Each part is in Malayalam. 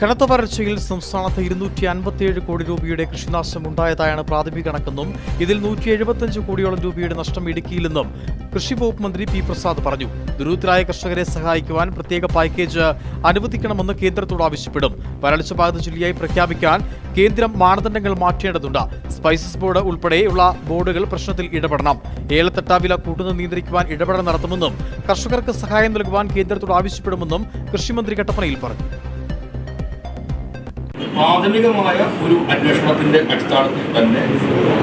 കനത്ത വരൾച്ചയിൽ സംസ്ഥാനത്ത് ഇരുന്നൂറ്റി അൻപത്തിയേഴ് കോടി രൂപയുടെ കൃഷിനാശം ഉണ്ടായതായാണ് പ്രാഥമിക കണക്കെന്നും ഇതിൽ നൂറ്റി എഴുപത്തിയഞ്ച് കോടിയോളം രൂപയുടെ നഷ്ടം ഇടുക്കിയിലെന്നും കൃഷി വകുപ്പ് മന്ത്രി പി പ്രസാദ് പറഞ്ഞു. ദുരിതരായ കർഷകരെ സഹായിക്കുവാൻ പ്രത്യേക പാക്കേജ് അനുവദിക്കണമെന്ന് കേന്ദ്രത്തോട് ആവശ്യപ്പെടും. വരൾച്ച ബാധിത ജില്ലയായി പ്രഖ്യാപിക്കാൻ കേന്ദ്രം മാനദണ്ഡങ്ങൾ മാറ്റേണ്ടതുണ്ട്. സ്പൈസസ് ബോർഡ് ഉൾപ്പെടെയുള്ള ബോർഡുകൾ പ്രശ്നത്തിൽ ഇടപെടണം. ഏലത്തട്ട വില കൂട്ടുന്നത് നിയന്ത്രിക്കുവാൻ ഇടപെടൽ നടത്തുമെന്നും കർഷകർക്ക് സഹായം നൽകുവാൻ കേന്ദ്രത്തോട് ആവശ്യപ്പെടുമെന്നും കൃഷിമന്ത്രി കട്ടപ്പനയിൽ പറഞ്ഞു. പ്രാഥമികമായ ഒരു അന്വേഷണത്തിന്റെ അടിസ്ഥാനത്തിൽ തന്നെ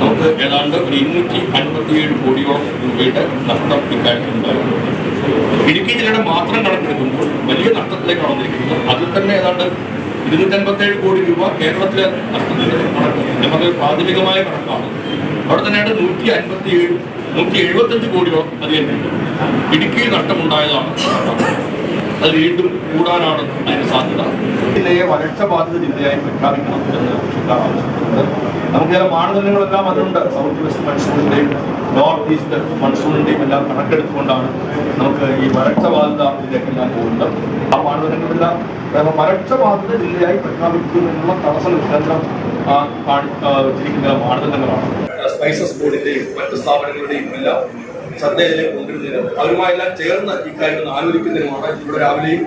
നമുക്ക് ഏതാണ്ട് ഒരു ഇരുന്നൂറ്റി അൻപത്തിയേഴ് കോടിയോളം രൂപയുടെ നഷ്ടം ഇക്കാര്യത്തിലുണ്ടായിരുന്നു ഇടുക്കി ജില്ലയുടെ മാത്രം കണക്കെടുക്കുമ്പോൾ വലിയ നഷ്ടത്തിലേക്കാണ് വന്നിരിക്കുന്നത് അതിൽ തന്നെ ഏതാണ്ട് ഇരുന്നൂറ്റി അൻപത്തേഴ് കോടി രൂപ കേരളത്തിലെ നഷ്ടത്തിന്റെ കണക്ക്. നമുക്ക് പ്രാഥമികമായ കണക്കാണ്. അവിടെ തന്നെയാണ് നൂറ്റി അൻപത്തിയേഴ് നൂറ്റി എഴുപത്തഞ്ച് കോടിയോളം അധികം തന്നെ ഇടുക്കിയിൽ നഷ്ടമുണ്ടായതാണ്. അത് വീണ്ടും കൂടാനാണ് അതിന് സാധ്യത. വരൾച്ച ബാധിത ജില്ലയായി പ്രഖ്യാപിക്കണം എന്ന് കൃഷിക്കാർ ആവശ്യപ്പെടുന്നത് നമുക്ക് ചില മാനദണ്ഡങ്ങളെല്ലാം അതിലുണ്ട്. സൗത്ത് വെസ്റ്റ് മൺസൂണിന്റെയും നോർത്ത് ഈസ്റ്റ് മൺസൂണിന്റെയും എല്ലാം കണക്കെടുത്തുകൊണ്ടാണ് നമുക്ക് ഈ വരൾച്ച ബാധിത ജില്ലയ്ക്കെല്ലാം പോകുന്നത്. ആ മാനദണ്ഡങ്ങളെല്ലാം വരൾച്ച ബാധിത ജില്ലയായി പ്രഖ്യാപിക്കുന്നതിനുള്ള തടസ്സം കേന്ദ്രം ആ, കാണി- ആ, വെച്ചിരിക്കുന്ന മാനദണ്ഡങ്ങളാണ്. സ്പൈസസ് ബോർഡിന്റെയും മറ്റ് സ്ഥാപനങ്ങളുടെയും എല്ലാം ശ്രദ്ധയിലേക്ക് കൊണ്ടുവരുന്നതിനും അവരുമായെല്ലാം ചേർന്ന് ഇക്കാര്യങ്ങൾ ആലോചിക്കുന്നതിനുമാണ് ഇവിടെ രാവിലെയും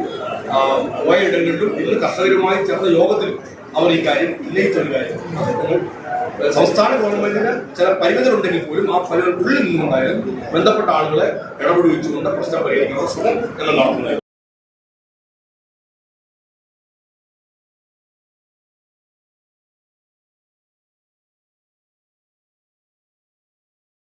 പോയ ഇടങ്ങളിലും ഇന്ന് കർഷകരുമായി ചേർന്ന യോഗത്തിൽ അവർ ഈ കാര്യം ഉന്നയിച്ചൊരു കാര്യം. സംസ്ഥാന ഗവൺമെന്റിന് ചില പരിമിതികളുണ്ടെങ്കിൽ പോലും ആ പരിമിതിക്കുള്ളിൽ നിന്നുണ്ടായാലും ബന്ധപ്പെട്ട ആളുകളെ ഇടപെടുവിച്ചുകൊണ്ട് പ്രശ്നം പരിഹരിക്കുന്ന ശ്രമം എന്ന് നടത്തുന്നത്